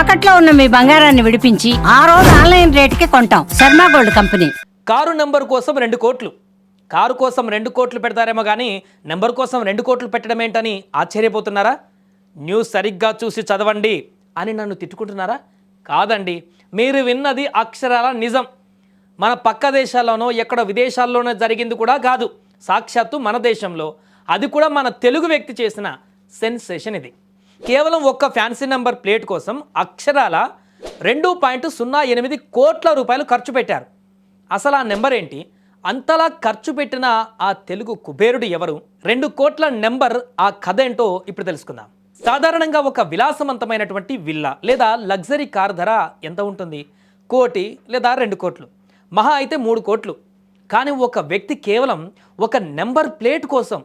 తాకట్లో ఉన్న మీ బంగారాన్ని విడిపించి ఆ రోజు ఆన్లైన్ రేటుకి కొంటాం. Sharma gold company. Car number కోసం రెండు కోట్లు. కారు కోసం రెండు కోట్లు పెడతారేమో కానీ నెంబర్ కోసం రెండు కోట్లు పెట్టడం ఏంటని ఆశ్చర్యపోతున్నారా? న్యూస్ సరిగ్గా చూసి చదవండి అని నన్ను తిట్టుకుంటున్నారా? కాదండి మీరు విన్నది అక్షరాల నిజం. మన పక్క దేశాల్లోనో ఎక్కడో విదేశాల్లోనో జరిగింది కూడా కాదు. సాక్షాత్తు మన దేశంలో. అది కూడా మన తెలుగు వ్యక్తి చేసిన సెన్సేషన్ ఇది. కేవలం ఒక్క ఫ్యాన్సీ నెంబర్ ప్లేట్ కోసం అక్షరాల రెండు పాయింట్ సున్నా ఎనిమిది కోట్ల రూపాయలు ఖర్చు పెట్టారు. అసలు ఆ నెంబర్ ఏంటి? అంతలా ఖర్చు పెట్టిన ఆ తెలుగు కుబేరుడు ఎవరు? రెండు కోట్ల నెంబర్ ఆ కథ ఏంటో ఇప్పుడు తెలుసుకుందాం. సాధారణంగా ఒక విలాసవంతమైనటువంటి విల్లా లేదా లగ్జరీ కార్ ధర ఎంత ఉంటుంది? కోటి లేదా రెండు కోట్లు? మహా అయితే మూడు కోట్లు. కానీ ఒక వ్యక్తి కేవలం ఒక నెంబర్ ప్లేట్ కోసం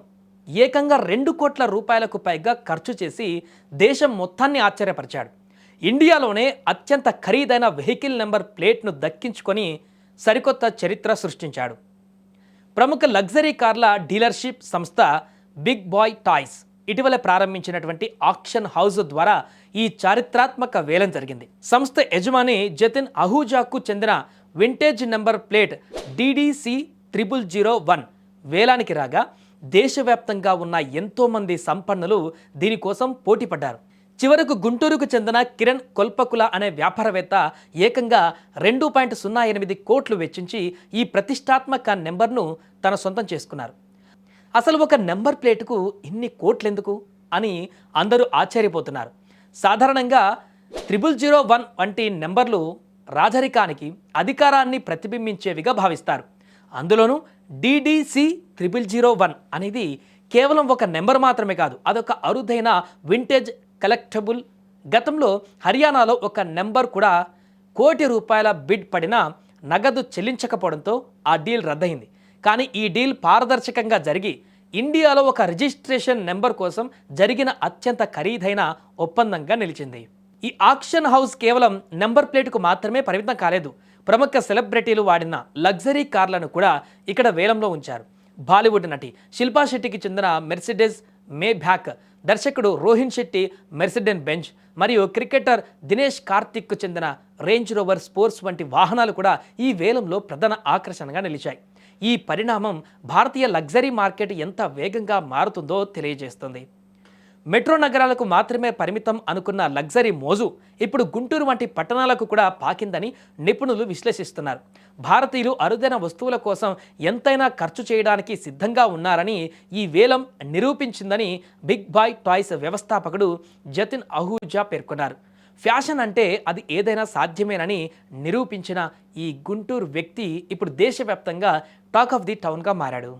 ఏకంగా రెండు కోట్ల రూపాయలకు పైగా ఖర్చు చేసి దేశం మొత్తాన్ని ఆశ్చర్యపరిచాడు. ఇండియాలోనే అత్యంత ఖరీదైన వెహికల్ నెంబర్ ప్లేట్ను దక్కించుకొని సరికొత్త చరిత్ర సృష్టించాడు. ప్రముఖ లగ్జరీ కార్ల డీలర్షిప్ సంస్థ బిగ్ బాయ్ టాయ్స్ ఇటీవల ప్రారంభించినటువంటి ఆక్షన్ హౌస్ ద్వారా ఈ చారిత్రాత్మక వేలం జరిగింది. సంస్థ యజమాని జతిన్ అహూజాకు చెందిన vintage number plate DDC triple zero one వేలానికి రాగా దేశవ్యాప్తంగా ఉన్న ఎంతోమంది సంపన్నులు దీనికోసం పోటీపడ్డారు చివరకు గుంటూరుకు చెందిన కిరణ్ కొల్పకుల అనే వ్యాపారవేత్త ఏకంగా రెండు పాయింట్ సున్నా ఎనిమిది కోట్లు వెచ్చించి ఈ ప్రతిష్టాత్మక నెంబర్ను తన సొంతం చేసుకున్నారు. అసలు ఒక నెంబర్ ప్లేటుకు ఇన్ని కోట్లెందుకు? అని అందరూ ఆశ్చర్యపోతున్నారు. సాధారణంగా త్రిబుల్ జీరో వన్ వంటి నెంబర్లు రాజరికానికి అధికారాన్ని ప్రతిబింబించేవిగా భావిస్తారు. అందులోనూ డిడిసి త్రిపుల్ జీరో వన్ అనేది కేవలం ఒక నెంబర్ మాత్రమే కాదు అదొక అరుదైన వింటేజ్ కలెక్టబుల్ గతంలో హర్యానాలో ఒక నెంబర్ కూడా కోటి రూపాయల బిడ్ పడిన నగదు చెల్లించకపోవడంతో ఆ డీల్ రద్దయింది. కానీ ఈ డీల్ పారదర్శకంగా జరిగి ఇండియాలో ఒక రిజిస్ట్రేషన్ నెంబర్ కోసం జరిగిన అత్యంత ఖరీదైన ఒప్పందంగా నిలిచింది. ఈ ఆక్షన్ హౌస్ కేవలం నెంబర్ ప్లేట్కు మాత్రమే పరిమితం కాలేదు. ప్రముఖ సెలబ్రిటీలు వాడిన లగ్జరీ కార్లను కూడా ఇక్కడ వేలంలో ఉంచారు. బాలీవుడ్ నటి శిల్పా శెట్టికి చెందిన మెర్సిడెస్ మే బ్యాక్ దర్శకుడు రోహిన్ శెట్టి మెర్సిడెన్ బెంచ్ మరియు క్రికెటర్ దినేష్ కార్తిక్కు చెందిన రేంజ్ రోవర్ స్పోర్ట్స్ వంటి వాహనాలు కూడా ఈ వేలంలో ప్రధాన ఆకర్షణగా నిలిచాయి. ఈ పరిణామం భారతీయ లగ్జరీ మార్కెట్ ఎంత వేగంగా మారుతుందో తెలియజేస్తుంది. మెట్రో నగరాలకు మాత్రమే పరిమితం అనుకున్న లగ్జరీ మోజు ఇప్పుడు గుంటూరు వంటి పట్టణాలకు కూడా పాకిందని నిపుణులు విశ్లేషిస్తున్నారు. భారతీయులు అరుదైన వస్తువుల కోసం ఎంతైనా ఖర్చు చేయడానికి సిద్ధంగా ఉన్నారని ఈ వేలం నిరూపించిందని బిగ్ బాయ్ టాయ్స్ వ్యవస్థాపకుడు జతిన్ అహూజా పేర్కొన్నారు. ఫ్యాషన్ అంటే అది ఏదైనా సాధ్యమేనని నిరూపించిన ఈ గుంటూరు వ్యక్తి ఇప్పుడు దేశవ్యాప్తంగా టాక్ ఆఫ్ ది టౌన్గా మారాడు.